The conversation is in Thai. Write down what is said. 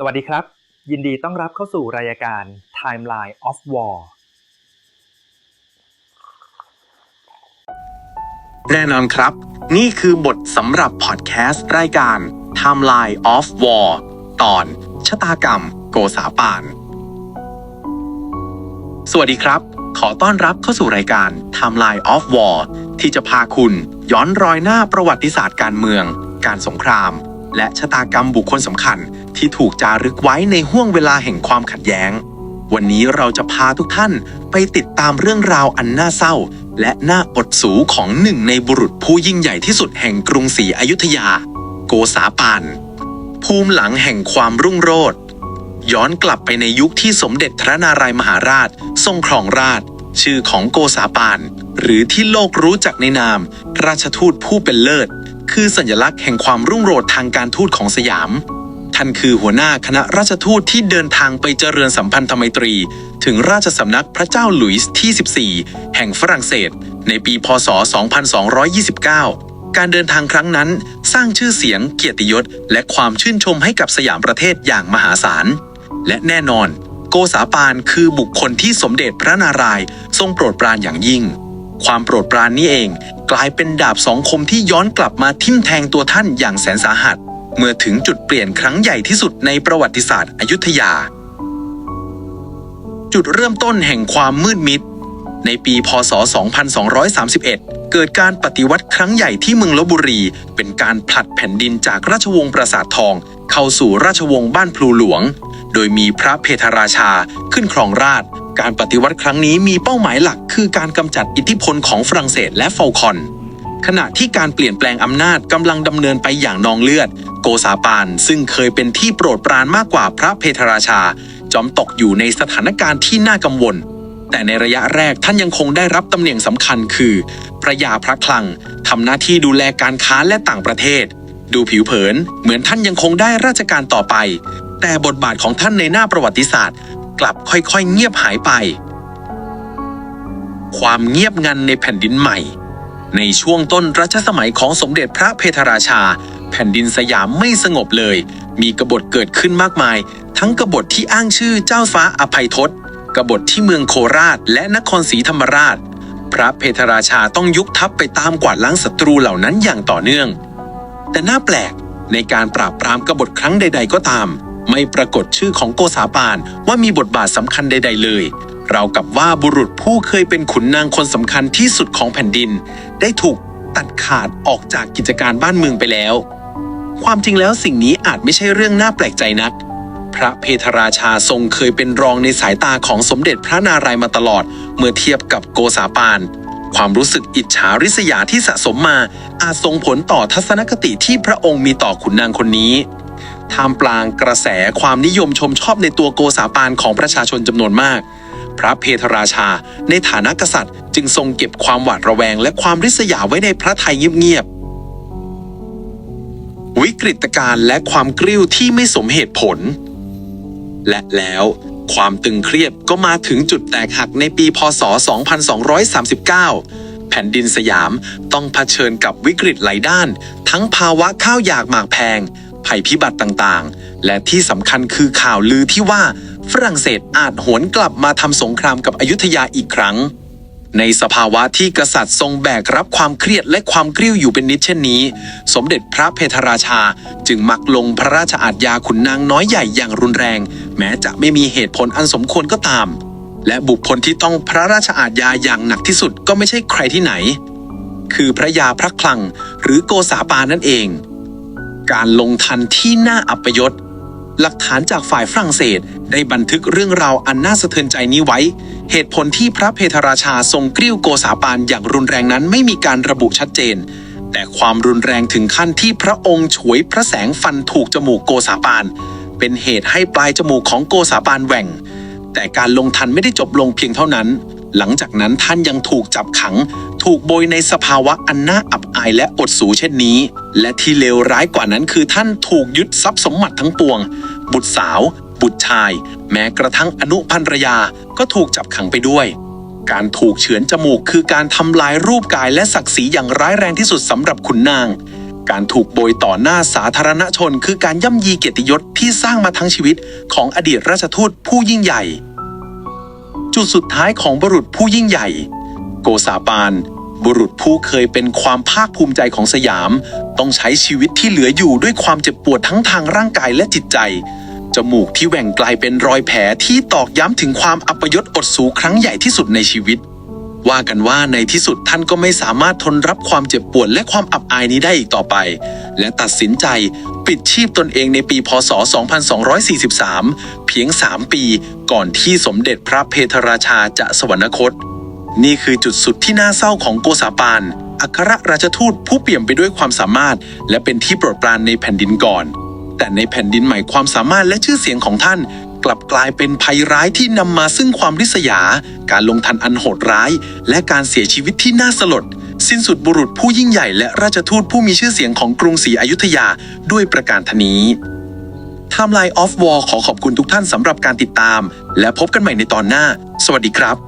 สวัสดีครับ ยินดีต้อนรับเข้าสู่รายการ Timeline of War แน่นอนครับ นี่คือบทสำหรับพอดแคสต์รายการ Timeline of War ตอน ชะตากรรม โกษาปาน สวัสดีครับ ขอต้อนรับเข้าสู่รายการ Timeline of War ที่จะพาคุณย้อนรอยหน้าประวัติศาสตร์การเมือง การสงคราม และชะตากรรมบุคคลสำคัญที่ถูกจารึกไว้ในห้วงเวลาแห่งความขัดแย้ง วันนี้เราจะพาทุกท่านไปติดตามเรื่องราวอันน่าเศร้า และน่าอดสูของหนึ่งในบุรุษผู้ยิ่งใหญ่ที่สุดแห่งกรุงศรีอยุธยา โกษาปาน ภูมิหลังแห่งความรุ่งโรจน์ย้อนกลับไปในยุคที่สมเด็จพระนารายมหาราช ทรงครองราช ชื่อของโกษาปาน หรือที่โลกรู้จักในนาม ราชทูตผู้เป็นเลิศ คือสัญลักษณ์แห่งความรุ่งโรจน์ทางการทูตของสยาม ท่านคือหัวหน้าคณะราชทูตที่เดินทางไปเจริญสัมพันธไมตรี ถึงราชสำนักพระเจ้าหลุยส์ที่ 14 แห่งฝรั่งเศส ในปีพศ 2229 การเดินทางครั้งนั้นสร้างชื่อเสียงเกียรติยศ และความชื่นชมให้กับสยามประเทศอย่างมหาศาล และแน่นอน โกษาปานคือบุคคลที่สมเด็จพระนารายณ์ทรงโปรดปรานอย่างยิ่งความโปรดปรานนี้เอง กลายเป็นดาบสองคมที่ย้อนกลับมาทิ่มแทงตัวท่านอย่างแสนสาหัส เมื่อถึงจุดเปลี่ยนครั้งใหญ่ที่สุดในประวัติศาสตร์อยุธยา จุดเริ่มต้นแห่งความมืดมิด ในปีพศ 2231 เกิดการปฏิวัติครั้งใหญ่ที่เมืองลบบุรี เป็นการผลัดแผ่นดินจากราชวงศ์ปราสาททอง เข้าสู่ราชวงศ์บ้านพลูหลวง โดยมีพระเพทราชาขึ้นครองราช การปฏิวัติครั้งนี้มีเป้าหมายหลักคือการกำจัดอิทธิพลของฝรั่งเศสและฟอลคอน ขณะที่การเปลี่ยนแปลงอำนาจกำลังดำเนินไปอย่างนองเลือด โกษาปานซึ่งเคยเป็นที่โปรดปรานมากกว่าพระเพทราชา จอมตกอยู่ในสถานการณ์ที่น่ากังวล แต่ในระยะแรกท่านยังคงได้รับตำแหน่งสำคัญคือ พระยาพระคลังทำหน้าที่ดูแลการค้าและต่างประเทศ ดูผิวเผินเหมือนท่านยังคงได้ราชการต่อไป แต่บทบาทของท่านในหน้าประวัติศาสตร์ กลับค่อยๆเงียบหายไป ความเงียบงันในแผ่นดินใหม่ ในช่วงต้นรัชสมัยของสมเด็จพระเพทราชา แผ่นดินสยามไม่สงบเลย มีกบฏเกิดขึ้นมากมาย ทั้งกบฏที่อ้างชื่อเจ้าฟ้าอภัยทศกบฏที่เมืองโคราชและนครศรีธรรมราช พระเพทราชาต้องยุบทัพไปตามกวาดล้างศัตรูเหล่านั้นอย่างต่อเนื่อง แต่น่าแปลกในการปราบปรามกบฏครั้งใด ๆ ก็ตาม ไม่ปรากฏชื่อของโกษาปานว่ามีบทบาทสำคัญใด ๆ เลย เรากับว่าบุรุษผู้เคยเป็นขุนนางคนสำคัญที่สุดของแผ่นดิน ได้ถูกตัดขาดออกจากกิจการบ้านเมืองไปแล้ว ความจริงแล้วสิ่งนี้อาจไม่ใช่เรื่องน่าแปลกใจนัก พระเพทราชาทรงเคยเป็นรองในสายตาของสมเด็จพระนารายณ์มาตลอด เมื่อเทียบกับโกษาปานความรู้สึกอิจฉาริษยาที่สะสมมาอาจส่งผลต่อทัศนคติที่พระองค์มีต่อขุนนางคนนี้ ท่ามกลางกระแสความนิยมชมชอบในตัวโกษาปานของประชาชนจำนวนมาก พระเพทราชา ในฐานะกษัตริย์ จึงทรงเก็บความหวาดระแวง และความริษยาไว้ในพระทัยเงียบๆวิกฤตการณ์และความกริ้วที่ไม่สมเหตุผล และแล้วความตึงเครียดก็มาถึงจุดแตกหักในปีพศ 2239 แผ่นดินสยามต้องเผชิญกับวิกฤตหลายด้าน ทั้งภาวะข้าวอยากหมากแพง ภัยพิบัติต่างๆ และที่สำคัญคือข่าวลือที่ว่าฝรั่งเศสอาจหวนกลับมาทำสงครามกับอยุธยาอีกครั้ง ในสภาวะที่กษัตริย์ทรงแบกรับความเครียดและความกริ้วอยู่เป็นนิดเช่นนี้ สมเด็จพระเพทราชาจึงมักลงพระราชอาญาขุนนางน้อยใหญ่อย่างรุนแรง แม้จะไม่มีเหตุผลอันสมควรก็ตาม และบุคคลที่ต้องพระราชอาญาอย่างหนักที่สุดก็ไม่ใช่ใครที่ไหน คือพระยาพระคลังหรือโกษาปานั่นเอง การลงทันที่น่าอัปยศ หลักฐานจากฝ่ายฝรั่งเศสได้บันทึกเรื่องราวอันน่าสะเทือนใจนี้ไว้ เหตุผลที่พระเพทราชาทรงกริ้วโกษาปานอย่างรุนแรงนั้นไม่มีการระบุชัดเจน แต่ความรุนแรงถึงขั้นที่พระองค์ฉวยพระแสงฟันถูกจมูกโกษาปาน เป็นเหตุให้ปลายจมูกของโกษาปานแหว่ง แต่การลงทันไม่ได้จบลงเพียงเท่านั้นหลังจากนั้นท่านยังถูกจับขัง ถูกโบยในสภาวะอันน่าอับอายและอดสูเช่นนี้ และที่เลวร้ายกว่านั้นคือท่านถูกยึดทรัพย์สมบัติทั้งปวง บุตรสาว บุตรชาย แม้กระทั่งอนุพันรยาก็ถูกจับขังไปด้วย การถูกเฉือนจมูกคือการทำลายรูปกายและศักดิ์ศรีอย่างร้ายแรงที่สุดสำหรับขุนนาง การถูกโบยต่อหน้าสาธารณชน คือการย่ำยีเกียรติยศที่สร้างมาทั้งชีวิตของอดีตราชทูตผู้ยิ่งใหญ่ จุดสุดท้ายของบุรุษผู้ยิ่งใหญ่ โกษาปาน บุรุษผู้เคยเป็นความภาคภูมิใจของสยาม ต้องใช้ชีวิตที่เหลืออยู่ด้วยความเจ็บปวดทั้งทางร่างกายและจิตใจ จมูกที่แหว่งกลายเป็นรอยแผลที่ตอกย้ำถึงความอัปยศอดสูครั้งใหญ่ที่สุดในชีวิต ว่ากันว่าในที่สุดท่านก็ไม่สามารถทนรับความเจ็บปวดและความอับอายนี้ได้อีกต่อไป และตัดสินใจปิดชีพตนเองในปีพศ 2243 เพียง 3 ปี ก่อนที่สมเด็จพระเพทราชาจะสวรรคต นี่คือจุดสุดที่น่าเศร้าของโกษาปาน อัครราชทูตผู้เปี่ยมไปด้วยความสามารถ และเป็นที่โปรดปรานในแผ่นดินก่อน แต่ในแผ่นดินใหม่ความสามารถและชื่อเสียงของท่าน กลับกลายเป็นภัยร้ายที่นำมาซึ่งความริษยา การลงทันอันโหดร้าย และการเสียชีวิตที่น่าสลด สิ้นสุดบุรุษผู้ยิ่งใหญ่และราชทูตผู้มีชื่อเสียงของกรุงศรีอยุธยาด้วยประการทนี้ Timeline of War ขอขอบคุณทุกท่านสำหรับการติดตาม และพบกันใหม่ในตอนหน้า สวัสดีครับ